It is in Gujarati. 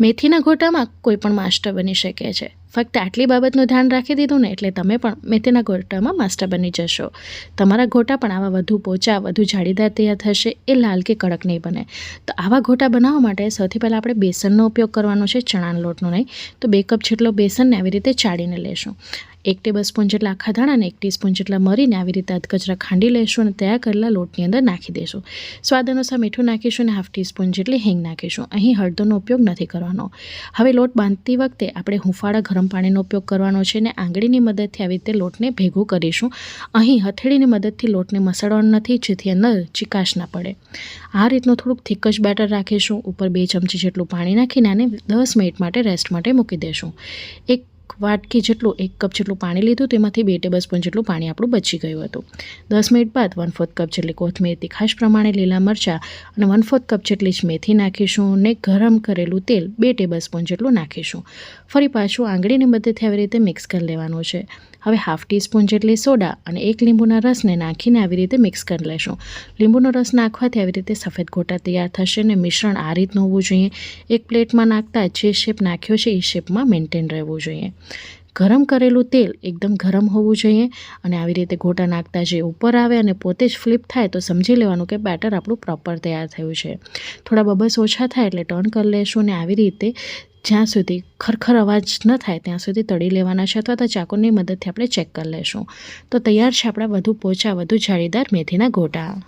મેથીના ગોટામાં કોઈ પણ માસ્ટર બની શકે છે. ફક્ત આટલી બાબતનું ધ્યાન રાખી દીધું ને એટલે તમે પણ મેથીના ગોટામાં માસ્ટર બની જશો. તમારા ગોટા પણ આવા વધુ પોચા, વધુ જાળીદાર તૈયાર થશે એ લાલ કે કડક નહીં બને. તો આવા ગોટા બનાવવા માટે સૌથી પહેલાં આપણે બેસનનો ઉપયોગ કરવાનો છે, ચણાના લોટનો નહીં. તો બે કપ જેટલો બેસનને આવી રીતે ચાળીને લેશું. એક ટેબલ સ્પૂન જેટલા આખા ધાણા અને એક ટીસ્પૂન જેટલા મરીને આવી રીતે અધકચરા ખાંડી લેશું અને તૈયાર કરેલા લોટની અંદર નાખી દઈશું સ્વાદ અનુસાર મીઠું નાખીશું અને હાફ ટીસ્પૂન જેટલી હિંગ નાખીશું. અહીં હળદરનો ઉપયોગ નથી કરવાનો. હવે લોટ બાંધતી વખતે આપણે હુંફાળા ગરમ પાણીનો ઉપયોગ કરવાનો છે અને આંગળીની મદદથી આવી રીતે લોટને ભેગું કરીશું. અહીં હથેળીની મદદથી લોટને મસળવાનો નથી, જેથી અંદર ચિકાશ ના પડે. આ રીતનું થોડુંક થીક જ બેટર રાખીશું. ઉપર બે ચમચી જેટલું પાણી નાખીને આને દસ મિનિટ માટે રેસ્ટ માટે મૂકી દઈશું એક વાટકી જેટલું, એક કપ જેટલું પાણી લીધું, તેમાંથી બે ટેબલ સ્પૂન જેટલું પાણી આપણું બચી ગયું હતું. દસ મિનિટ બાદ વન ફોર્થ કપ જેટલી કોથમીર તીખાશ પ્રમાણે લીલા મરચાં અને વન ફોર્થ કપ જેટલી જ મેથી નાખીશું ને ગરમ કરેલું તેલ બે ટેબલ સ્પૂન જેટલું નાખીશું. ફરી પાછું આંગળીને મદદથી આવી રીતે મિક્સ કરી લેવાનું છે. હવે હાફ ટીસ્પૂન જેટલી સોડા અને એક લીંબુના રસને નાખીને આવી રીતે મિક્સ કરી લેશું. લીંબુનો રસ નાખવાથી આવી રીતે સફેદ ગોટા તૈયાર થશે અને મિશ્રણ આ રીતનું હોવું જોઈએ. એક પ્લેટમાં નાખતા જે શેપ નાખ્યો છે, એ શેપમાં મેન્ટેન રહેવું જોઈએ. ગરમ કરેલું તેલ એકદમ ગરમ હોવું જોઈએ અને આવી રીતે ગોટા નાખતા જે ઉપર આવે અને પોતે જ ફ્લિપ થાય તો સમજી લેવાનું કે બેટર આપણું પ્રોપર તૈયાર થયું છે. થોડા બબલ્સ ઓછા થાય એટલે ટર્ન કરી લેશું અને આવી રીતે જ્યાં સુધી ખરખર અવાજ ન થાય ત્યાં સુધી તળી લેવાના છે અથવા તો ચાકુની મદદથી આપણે ચેક કરી લેશું. તો તૈયાર છે આપણા વધુ પોચા, વધુ જાળીદાર મેથીના ગોટા.